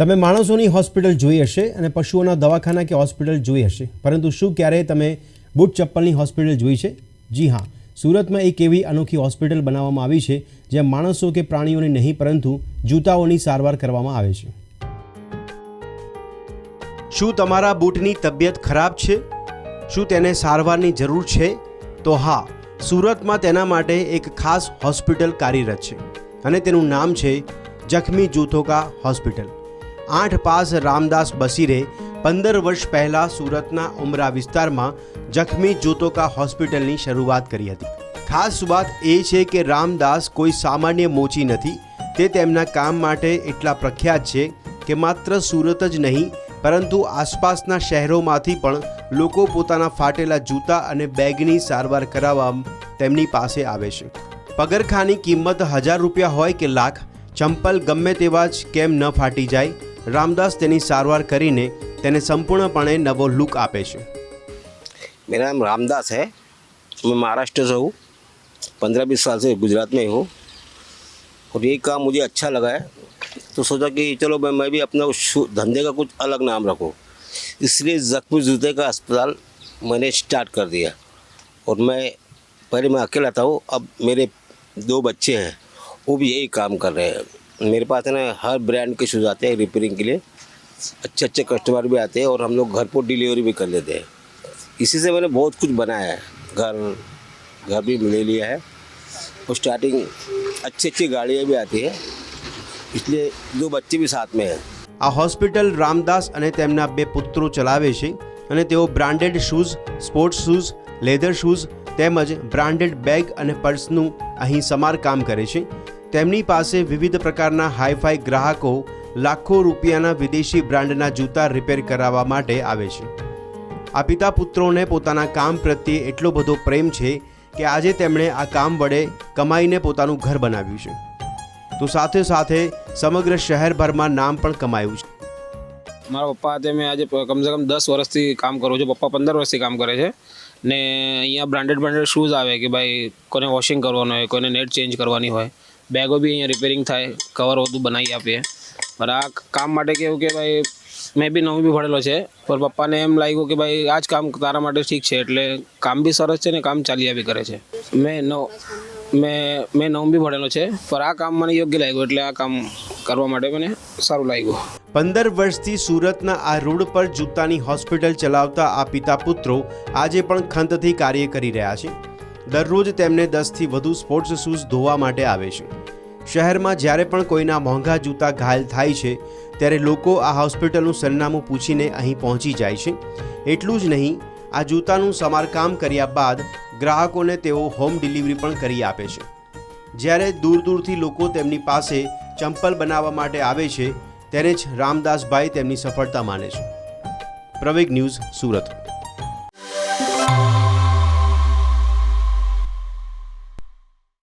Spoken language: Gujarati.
તમે માણસોની હોસ્પિટલ જોઈ હશે અને પશુઓના દવાખાના કે હોસ્પિટલ જોઈ હશે. પરંતુ શું ક્યારેય તમે બૂટ ચપ્પલની હોસ્પિટલ જોઈ છે? જી હા. સુરતમાં એક એવી અનોખી હોસ્પિટલ બનાવવામાં આવી છે, જ્યાં માણસો કે પ્રાણીઓની નહીં, પરંતુ જૂતાઓની સારવાર કરવામાં આવે છે. શું તમારા બૂટની તબિયત ખરાબ છે? શું તેને સારવારની જરૂર છે? તો હા, સુરતમાં તેના માટે એક ખાસ હોસ્પિટલ કાર્યરત છે અને તેનું નામ છે જખમી જૂથોકા હોસ્પિટલ. આઠ પાસ રામદાસ બસીરે પંદર વર્ષ પહેલાં સુરતના ઉમરા વિસ્તારમાં જખમી જોતોકા હોસ્પિટલની શરૂઆત કરી હતી. ખાસ વાત એ છે કે રામદાસ કોઈ સામાન્ય મોચી નથી, તે તેમના કામ માટે એટલા પ્રખ્યાત છે કે માત્ર સુરત જ નહીં, પરંતુ આસપાસના શહેરોમાંથી પણ લોકો પોતાના ફાટેલા જૂતા અને બેગની સારવાર કરાવવા તેમની પાસે આવે છે. પગરખાની કિંમત હજાર રૂપિયા હોય કે લાખ, ચંપલ ગમે તેવા જ કેમ ન ફાટી જાય રામદાસ તેની સારવાર કરીને તેને સંપૂર્ણપણે નવો લુક આપે છે मेरा नाम रामदास है मैं महाराष्ट्र से हूँ पंद्रह बीस साल से गुजरात में ही हूँ और ये काम मुझे अच्छा लगा है तो सोचा कि चलो मैं मैं भी अपना शु- धंधे का कुछ अलग नाम रखूँ इसलिए जख्मी जूते का अस्पताल मैंने स्टार्ट कर दिया और मैं पहले मैं अकेला था वो अब मेरे दो बच्चे हैं वो भी यही काम कर रहे हैं मेरे पास है ना हर ब्रांड के शूज़ आते हैं रिपेयरिंग के लिए अच्छे अच्छे कस्टमर भी आते हैं और हम लोग घर पर डिलीवरी भी कर लेते हैं इसी से मैंने बहुत कुछ बनाया है घर घर भी ले लिया है और स्टार्टिंग अच्छी अच्छी गाड़ियाँ भी आती है इसलिए दो बच्चे भी साथ में हैं આ હોસ્પિટલ રામદાસ અને તેમના બે પુત્રો ચલાવે છે અને તેઓ branded shoes sports shoes leather shoes તેમજ બ્રાન્ડેડ બેગ અને પર્સનું અહીં સમારકામ કરે છે તેમની પાસે વિવિધ પ્રકારના હાઈફાઈ ગ્રાહકો લાખો રૂપિયાના વિદેશી બ્રાન્ડના જૂતા રિપેર કરાવવા માટે આવે છે. આ પિતા પુત્રોને પોતાના કામ પ્રત્યે એટલો બધો પ્રેમ છે કે આજે તેમણે આ કામ વડે કમાઈને પોતાનું ઘર બનાવ્યું છે. તો સાથે સાથે સમગ્ર શહેરભરમાં નામ પણ કમાયું છે. મારા પપ્પા હાથે મેં આજે કમસે કમ દસ વર્ષથી કામ કરું છું. પપ્પા પંદર વર્ષથી કામ કરે છે. ને અહીંયા બ્રાન્ડેડ બ્રાન્ડેડ શૂઝ આવે કે ભાઈ કોને વોશિંગ કરવાનું હોય, કોઈને નેટ ચેન્જ કરવાની હોય. બેગો બી અહીંયા રિપેરિંગ થાય કવર બધું બનાવી આપીએ. પણ આ કામ માટે કેવું કે ભાઈ, મેં બી નવું બી ભણેલો છે, પણ પપ્પાને એમ લાગ્યું કે ભાઈ, આ જ કામ તારા માટે ઠીક છે, એટલે કામ બી સરસ છે ને કામ ચાલ્યા બી કરે છે. મેં નવ મેં મેં નવું બી ભણેલો છે, પણ આ કામ મને યોગ્ય લાગ્યું, એટલે આ કામ કરવા માટે મને સારું લાગ્યું. પંદર વર્ષથી સુરતના આ રોડ પર જૂતાની હોસ્પિટલ ચલાવતા આ પિતા પુત્રો આજે પણ ખંતથી કાર્ય કરી રહ્યા છે. દરરોજ તેમને દસથી વધુ સ્પોર્ટ્સ શૂઝ ધોવા માટે આવે છે. શહેરમાં જ્યારે પણ કોઈના મોંઘા જૂતા ઘાયલ થાય છે, ત્યારે લોકો આ હોસ્પિટલનું સરનામું પૂછીને અહીં પહોંચી જાય છે. એટલું જ નહીં, આ જૂતાનું સમારકામ કર્યા બાદ ગ્રાહકોને તેઓ હોમ ડિલિવરી પણ કરી આપે છે. જ્યારે દૂર દૂરથી લોકો તેમની પાસે ચંપલ બનાવવા માટે આવે છે, ત્યારે જ રામદાસભાઈ તેમની સફળતા માને છે. પ્રવેગ ન્યૂઝ સુરત.